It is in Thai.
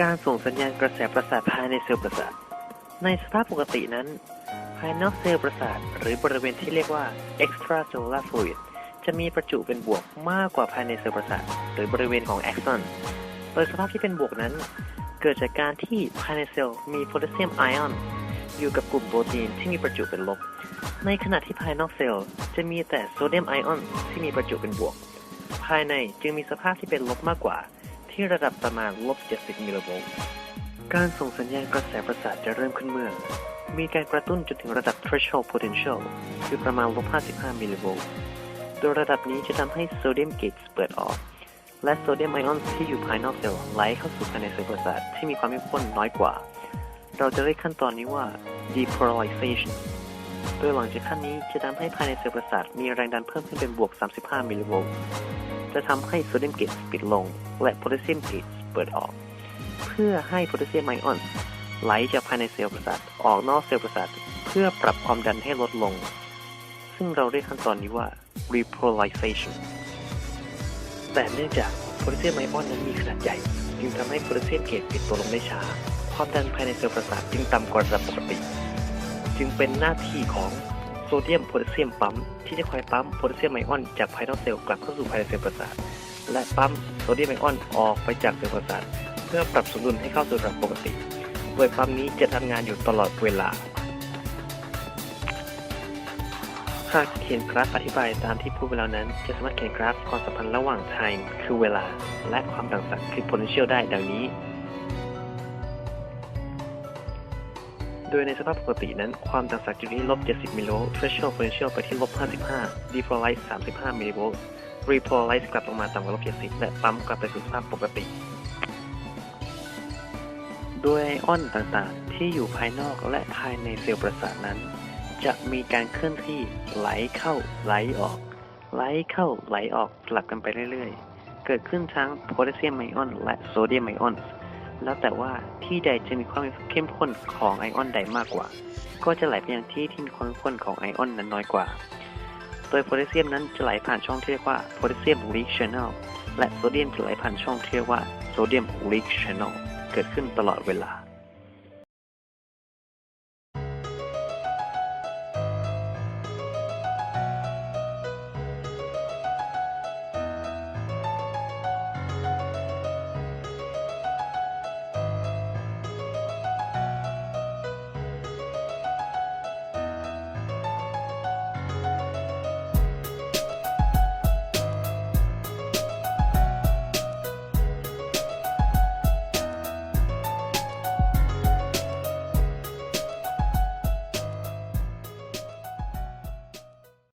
การส่งสัญญาณกระแสประสาทภายในเซลล์ประสาท ในสภาพปกตินั้น ภายนอกเซลล์ประสาท หรือบริเวณที่เรียกว่า extracellular fluid จะมีประจุเป็นบวกมากกว่าภายในเซลล์ประสาท หรือบริเวณของ axon โดยสภาพที่เป็นบวกนั้น เกิดจากการที่ภายในเซลล์มีโพแทสเซียมไอออนอยู่กับกลุ่มโปรตีนที่มีประจุเป็นลบ ในขณะที่ภายนอกเซลล์จะมีแต่โซเดียมไอออนที่มีประจุเป็นบวก ภายในจึงมีสภาพที่เป็นลบมากกว่า ที่ระดับประมาณลบ 70 มิลลิโวลต์การส่งสัญญาณกระแสประสาทจะเริ่มขึ้นเมื่อ มีการกระตุ้นจนถึงระดับ threshold potential คือประมาณลบ 55 มิลลิโวลต์โดยระดับนี้จะทำให้โซเดียมเกตเปิดออก และโซเดียมไอออนที่อยู่ภายนอกเซลล์ไหลเข้าสู่ภายในเซลล์ประสาทที่มีความเข้มข้นน้อยกว่า เราจะเรียกขั้นตอนนี้ว่า depolarization โดยหลังจากขั้นนี้จะทำให้ภายในเซลล์ประสาทมีแรงดันเพิ่มขึ้นเป็นบวก 35 มิลลิโวลต์ จะทำให้โซเดียมเกตปิดลง และโพแทสเซียมเกตเปิดออก เพื่อให้โพแทสเซียมไอออนไหลจากภายในเซลล์ประสาทออกนอกเซลล์ประสาทเพื่อปรับความดันให้ลดลง ซึ่งเราเรียกขั้นตอนนี้ว่า repolarization แต่เนื่องจากโพแทสเซียมไอออนนั้นมีขนาดใหญ่ จึงทำให้โพแทสเซียมเกตปิดตัวลงได้ช้า ความดันภายในเซลล์ประสาทจึงต่ำกว่าระดับปกติ จึงเป็นหน้าที่ของ โซเดียมโพแทสเซียมปั๊มที่จะคอยปั๊มโพแทสเซียมไอออนจากภายนอกเซลล์กลับเข้าสู่ภายในเซลล์ประสาทและปั๊มโซเดียมไอออนออกไปจากเซลล์ประสาทเพื่อปรับสมดุลให้เข้าสู่ระดับปกติโดยปั๊มนี้จะทำงานอยู่ตลอดเวลาหากเขียนกราฟอธิบายตามที่พูดไปแล้วนั้น จะสามารถเขียนกราฟความสัมพันธ์ระหว่าง time คือเวลา และความต่างศักย์คือ potential ได้ดังนี้ โดยในสภาพปกตินั้น ความต่างศักย์อยู่ที่ลบ 70 มิลลิโวลต์ threshold potential ไปที่ลบ 55 depolarize 35 มิลลิโวลต์ repolarize กลับลงมาต่ำกว่าลบ 70 และปั๊มกลับไปสู่สภาพปกติ โดยไอออนต่างๆ ที่อยู่ภายนอกและภายในเซลล์ประสาทนั้น จะมีการเคลื่อนที่ไหลเข้าไหลออก ไหลเข้าไหลออกสลับกันไปเรื่อยๆ เกิดขึ้นทั้งโพแทสเซียมไอออนและโซเดียมไอออน แล้วแต่ว่าที่ใดจะมีความเข้มข้นของไอออนใดมากกว่า ก็จะไหลไปยังที่ที่มีความเข้มข้นของไอออนนั้นน้อยกว่า โดยโพแทสเซียมนั้นจะไหลผ่านช่องที่เรียกว่าโพแทสเซียมลีกชานอลและโซเดียมจะไหลผ่านช่องที่เรียกว่าโซเดียมลีกชานอลเกิดขึ้นตลอดเวลา